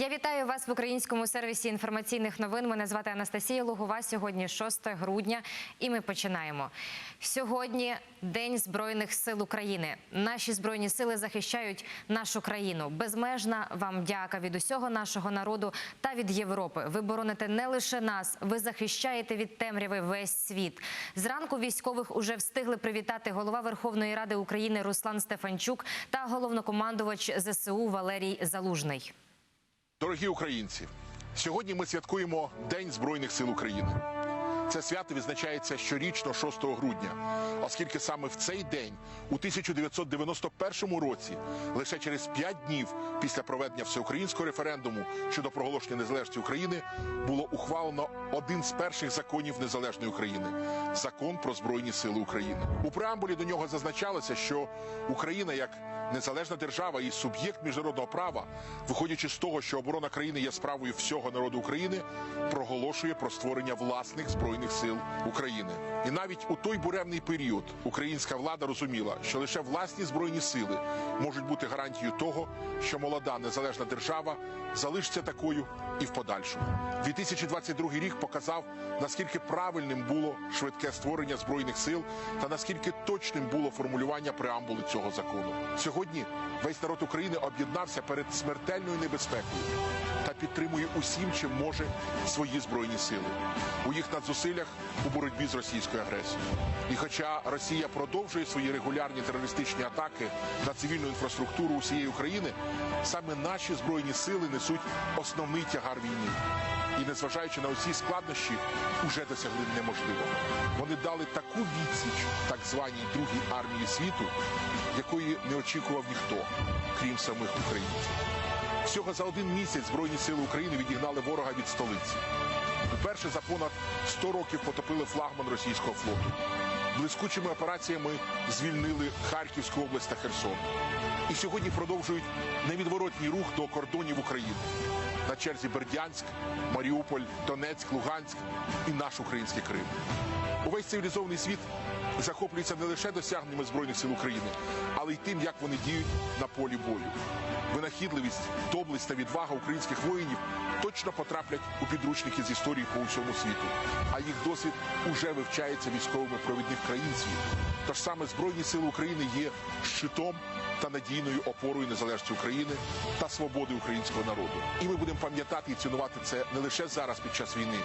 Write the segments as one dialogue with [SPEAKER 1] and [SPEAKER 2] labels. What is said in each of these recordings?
[SPEAKER 1] Я вітаю вас в українському сервісі інформаційних новин. Мене звати Анастасія Лугова. Сьогодні 6 грудня, і ми починаємо. Сьогодні День Збройних сил України. Наші збройні сили захищають нашу країну. Безмежна вам дяка від усього нашого народу та від Європи. Ви бороните не лише нас, ви захищаєте від темряви весь світ. Зранку військових уже встигли привітати голова Верховної Ради України Руслан Стефанчук та головнокомандувач ЗСУ Валерій Залужний.
[SPEAKER 2] Дорогі українці, сьогодні ми святкуємо День Збройних сил України. Це свято відзначається щорічно 6 грудня, оскільки саме в цей день, у 1991 році, лише через 5 днів після проведення всеукраїнського референдуму щодо проголошення незалежності України, було ухвалено один з перших законів незалежної України закон про збройні сили України. У преамбулі до нього зазначалося, що Україна як незалежна держава і суб'єкт міжнародного права, виходячи з того, що оборона країни є справою всього народу України, проголошує про створення власних збройних сил України. І навіть у той буремний період українська влада розуміла, що лише власні збройні сили можуть бути гарантією того, що молода незалежна держава залишиться такою і в подальшому. 2022 рік показав, наскільки правильним було швидке створення збройних сил та наскільки точним було формулювання преамбули цього закону. Сьогодні весь народ України об'єднався перед смертельною небезпекою та підтримує усім, чим може свої збройні сили у їх надзусиллях у боротьбі з російською агресією. І хоча Росія продовжує свої регулярні терористичні атаки на цивільну інфраструктуру усієї України, саме наші збройні сили несуть основний тягар війни. І незважаючи на усі складнощі, уже досягли неможливого. Вони дали таку відсіч так званій другій армії світу, якої не очікував ніхто, крім самих українців. Всього за один місяць Збройні сили України відігнали ворога від столиці. Вперше за понад 100 років потопили флагман російського флоту. Блискучими операціями звільнили Харківську область та Херсон. І сьогодні продовжують невідворотній рух до кордонів України. На черзі Бердянськ, Маріуполь, Донецьк, Луганськ і наш український Крим. Увесь цивілізований світ захоплюється не лише досягненнями Збройних сил України, але й тим, як вони діють на полі бою. Винахідливість, доблесть та відвага українських воїнів точно потраплять у підручники з історії по усьому світу. А їх досвід уже вивчається військовими провідних країн світу. Тож саме Збройні сили України є щитом та надійною опорою незалежності України та свободи українського народу. І ми будемо пам'ятати і цінувати це не лише зараз під час війни,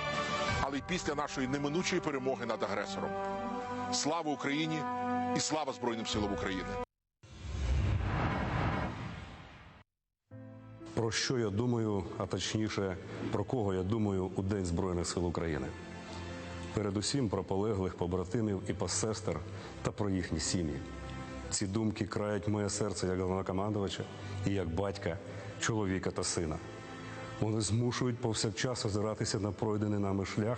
[SPEAKER 2] але й після нашої неминучої перемоги над агресором. Слава Україні і слава Збройним силам України!
[SPEAKER 3] Про що я думаю, а точніше, про кого я думаю у День Збройних сил України. Передусім про полеглих побратимів і посестер та про їхні сім'ї. Ці думки крають моє серце як головнокомандувача і як батька, чоловіка та сина. Вони змушують повсякчас озиратися на пройдений нами шлях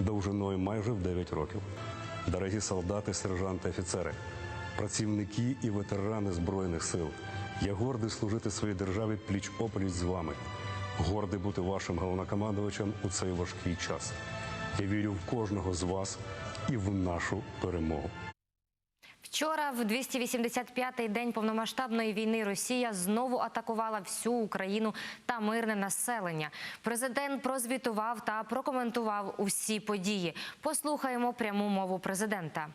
[SPEAKER 3] довжиною майже в 9 років. Дорогі солдати, сержанти, офіцери, працівники і ветерани Збройних сил. Я гордий служити своїй державі пліч опліч з вами. Гордий бути вашим головнокомандувачем у цей важкий час. Я вірю в кожного з вас і в нашу перемогу.
[SPEAKER 1] Вчора, в 285-й день повномасштабної війни, Росія знову атакувала всю Україну та мирне населення. Президент прозвітував та прокоментував усі події. Послухаємо пряму мову президента.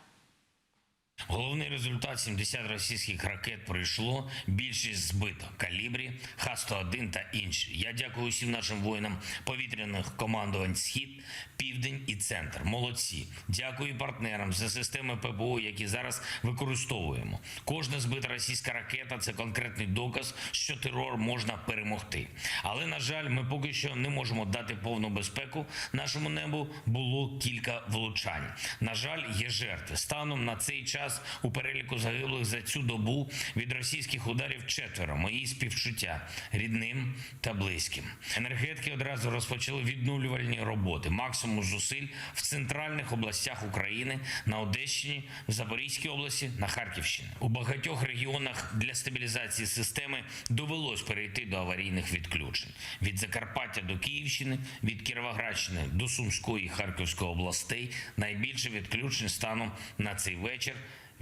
[SPEAKER 4] Головний результат 70 російських ракет пройшло. Більшість збито калібрі, Х-101 та інші. Я дякую всім нашим воїнам повітряних командувань Схід, Південь і Центр. Молодці. Дякую партнерам за системи ППО, які зараз використовуємо. Кожна збита російська ракета це конкретний доказ, що терор можна перемогти. Але на жаль, ми поки що не можемо дати повну безпеку. Нашому небу було кілька влучань. На жаль, є жертви. Станом на цей час у переліку загиблих за цю добу від російських ударів четверо. Мої співчуття рідним та близьким. Енергетики одразу розпочали відновлювальні роботи. Максимум зусиль в центральних областях України на Одещині, в Запорізькій області, на Харківщині. У багатьох регіонах для стабілізації системи довелось перейти до аварійних відключень від Закарпаття до Київщини, від Кіровоградщини до Сумської і Харківської областей. Найбільше відключень станом на цей вечір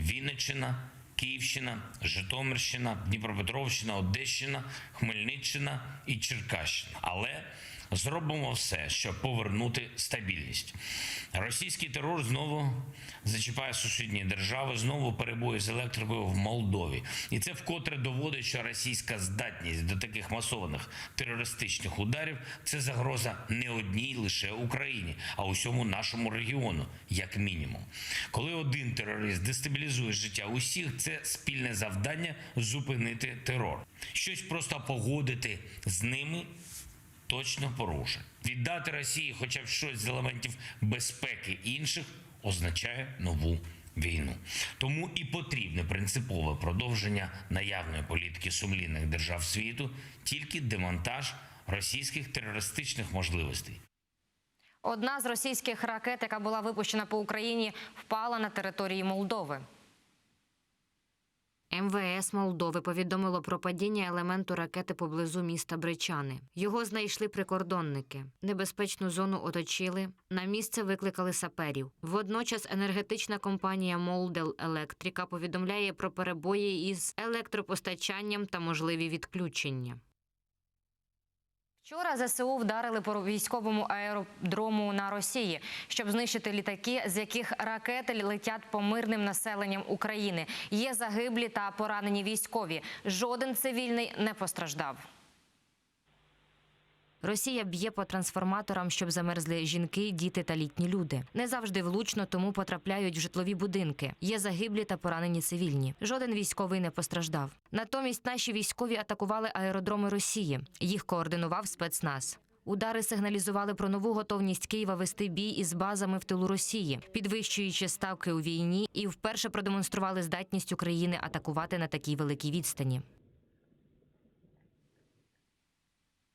[SPEAKER 4] Вінниччина, Київщина, Житомирщина, Дніпропетровщина, Одещина, Хмельниччина і Черкащина. Але зробимо все, щоб повернути стабільність. Російський терор знову зачіпає сусідні держави, знову перебої з електрикою в Молдові. І це вкотре доводить, що російська здатність до таких масованих терористичних ударів це загроза не одній лише Україні, а усьому нашому регіону, як мінімум. Коли один терорист дестабілізує життя усіх, це спільне завдання зупинити терор. Щось просто погодити з ними точно порушень. Віддати Росії хоча б щось з елементів безпеки інших означає нову війну. Тому і потрібне принципове продовження наявної політики сумлінних держав світу, тільки демонтаж російських терористичних можливостей.
[SPEAKER 1] Одна з російських ракет, яка була випущена по Україні, впала на території Молдови. МВС Молдови повідомило про падіння елементу ракети поблизу міста Бричани. Його знайшли прикордонники. Небезпечну зону оточили. На місце викликали саперів. Водночас енергетична компанія Молдел Електрика повідомляє про перебої із електропостачанням та можливі відключення. Вчора ЗСУ вдарили по військовому аеродрому на Росії, щоб знищити літаки, з яких ракети летять по мирним населенням України. Є загиблі та поранені військові. Жоден цивільний не постраждав. Росія б'є по трансформаторам, щоб замерзли жінки, діти та літні люди. Не завжди влучно, тому потрапляють в житлові будинки. Є загиблі та поранені цивільні. Жоден військовий не постраждав. Натомість наші військові атакували аеродроми Росії. Їх координував спецназ. Удари сигналізували про нову готовність Києва вести бій із базами в тилу Росії, підвищуючи ставки у війні, і вперше продемонстрували здатність України атакувати на такій великій відстані.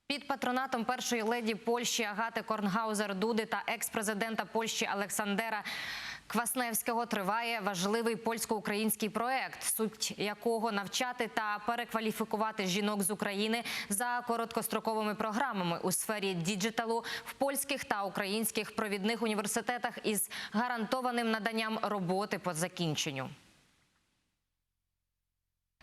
[SPEAKER 1] Під патронатом першої леді Польщі Агати Корнгаузер Дуди та екс-президента Польщі Олександера Квасневського триває важливий польсько-український проект, суть якого навчати та перекваліфікувати жінок з України за короткостроковими програмами у сфері діджиталу в польських та українських провідних університетах із гарантованим наданням роботи по закінченню.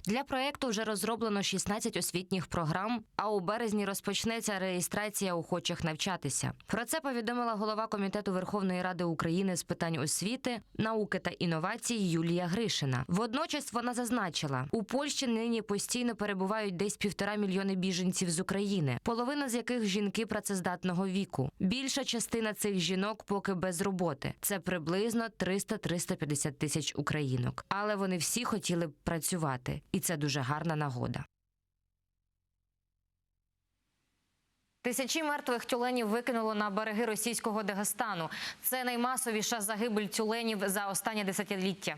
[SPEAKER 1] Для проекту вже розроблено 16 освітніх програм, а у березні розпочнеться реєстрація охочих навчатися. Про це повідомила голова комітету Верховної Ради України з питань освіти, науки та інновацій Юлія Гришина. Водночас вона зазначила, у Польщі нині постійно перебувають десь півтора мільйони біженців з України, половина з яких жінки працездатного віку. Більша частина цих жінок поки без роботи. Це приблизно 300-350 тисяч українок. Але вони всі хотіли б працювати, і це дуже гарна нагода. Тисячі мертвих тюленів викинуло на береги російського Дагестану. Це наймасовіша загибель тюленів за останнє десятиліття.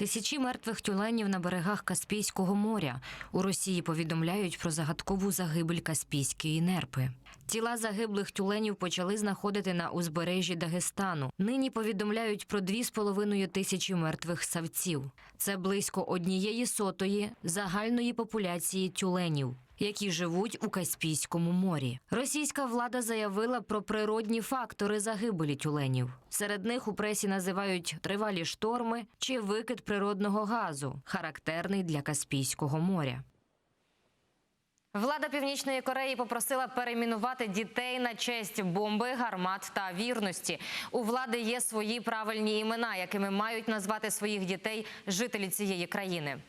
[SPEAKER 1] Тисячі мертвих тюленів на берегах Каспійського моря. У Росії повідомляють про загадкову загибель Каспійської нерпи. Тіла загиблих тюленів почали знаходити на узбережжі Дагестану. Нині повідомляють про 2,5 тисячі мертвих савців. Це близько однієї сотої загальної популяції тюленів. Які живуть у Каспійському морі, російська влада заявила про природні фактори загибелі тюленів. Серед них у пресі називають тривалі шторми чи викид природного газу, характерний для Каспійського моря. Влада Північної Кореї попросила перейменувати дітей на честь бомби, гармат та вірності. У влади є свої правильні імена, якими мають назвати своїх дітей жителі цієї країни.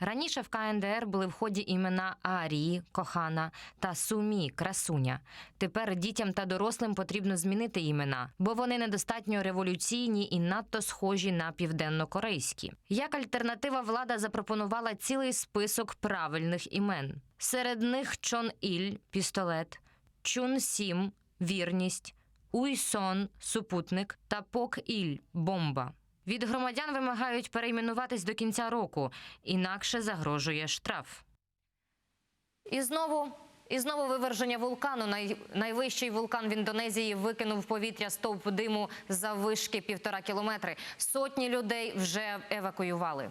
[SPEAKER 1] Раніше в КНДР були в ході імена Арії, Кохана та Сумі, Красуня. Тепер дітям та дорослим потрібно змінити імена, бо вони недостатньо революційні і надто схожі на південнокорейські. Як альтернатива влада запропонувала цілий список правильних імен. Серед них Чон Іль, пістолет, Чун Сім, вірність, Уйсон, супутник та Пок Іль, бомба. Від громадян вимагають перейменуватись до кінця року, інакше загрожує штраф. І знову. І знову виверження вулкану. Най, найвищий вулкан в Індонезії викинув в повітря стовп диму за вишки півтора кілометри. Сотні людей вже евакуювали.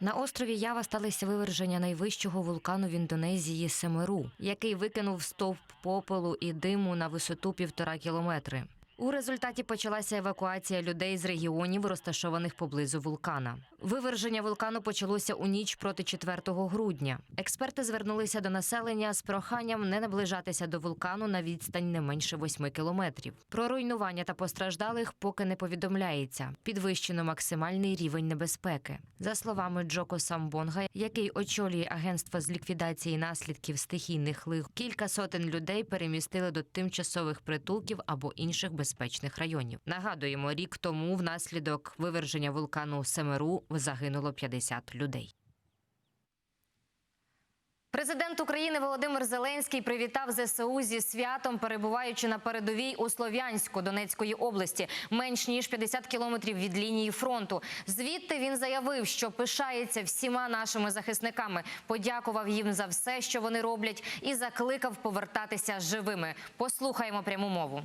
[SPEAKER 1] На острові Ява сталися виверження найвищого вулкану в Індонезії Семеру, який викинув стовп попелу і диму на висоту півтора кілометри. У результаті почалася евакуація людей з регіонів, розташованих поблизу вулкана. Виверження вулкану почалося у ніч проти 4 грудня. Експерти звернулися до населення з проханням не наближатися до вулкану на відстань не менше 8 кілометрів. Про руйнування та постраждалих поки не повідомляється. Підвищено максимальний рівень небезпеки. За словами Джоко Самбонга, який очолює агентство з ліквідації наслідків стихійних лих, кілька сотень людей перемістили до тимчасових притулків або інших безпечних районів. Нагадуємо, рік тому внаслідок виверження вулкану Семеру загинуло 50 людей. Президент України Володимир Зеленський привітав ЗСУ зі святом, перебуваючи на передовій у Слов'янську Донецької області, менш ніж 50 кілометрів від лінії фронту. Звідти він заявив, що пишається всіма нашими захисниками, подякував їм за все, що вони роблять, і закликав повертатися живими. Послухаємо пряму мову.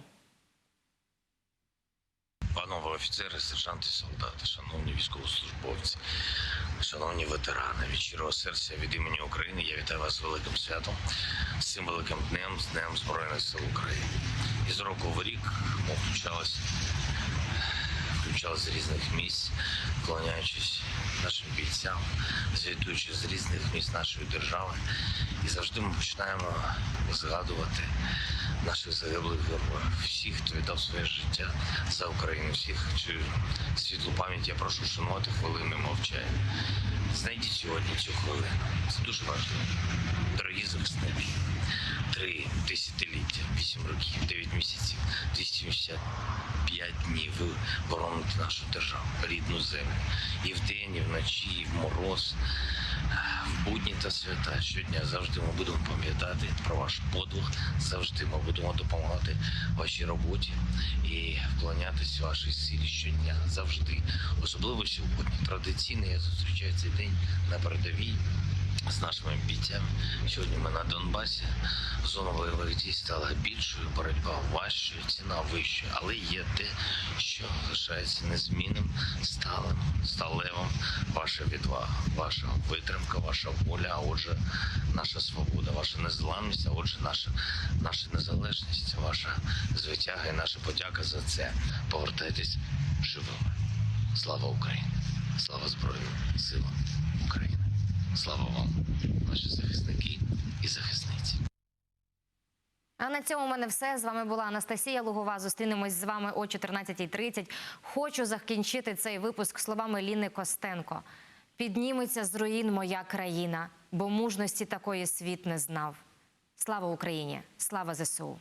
[SPEAKER 4] Панове офіцери, сержанти, солдати, шановні військовослужбовці, шановні ветерани, від щирого серця від імені України я вітаю вас з великим святом, з цим великим днем, з Днем Збройних сил України. І з року в рік ми включалися, включалися з різних місць, вклоняючись нашим бійцям, звітуючи з різних місць нашої держави. І завжди ми починаємо згадувати наших загиблих героїв, всіх, хто віддав своє життя за Україну, всіх чию світлу пам'ять я прошу шанувати хвилини мовчання. Знайдіть сьогодні цю хвилину. Це дуже важливо. Дорогі захисники. Три десятиліття, вісім років, дев'ять місяців, 275 днів ви бороните нашу державу, рідну землю. І вдень, і вночі, і в мороз, в будні та свята. Щодня завжди ми будемо пам'ятати про ваш подвиг. Завжди ми будемо допомагати вашій роботі і вклонятися вашій силі щодня. Завжди. Особливо сьогодні. Традиційно я зустрічаю цей день на передовій з нашими бійцями. Сьогодні ми на Донбасі. Зона бойових дій стала більшою, боротьба важчою, ціна вищою, але є те, що лишається незмінним, сталим, сталевим. Ваша відвага, ваша витримка, ваша воля, а отже, наша свобода, ваша незламність, а отже, наша, наша незалежність, ваша звитяга і наша подяка за це. Повертайтесь живими. Слава Україні! Слава Збройним силам! Слава вам, наші захисники і захисниці.
[SPEAKER 1] А на цьому в мене все. З вами була Анастасія Лугова. Зустрінемось з вами о 14.30. Хочу закінчити цей випуск словами Ліни Костенко. Підніметься з руїн моя країна, бо мужності такої світ не знав. Слава Україні! Слава ЗСУ!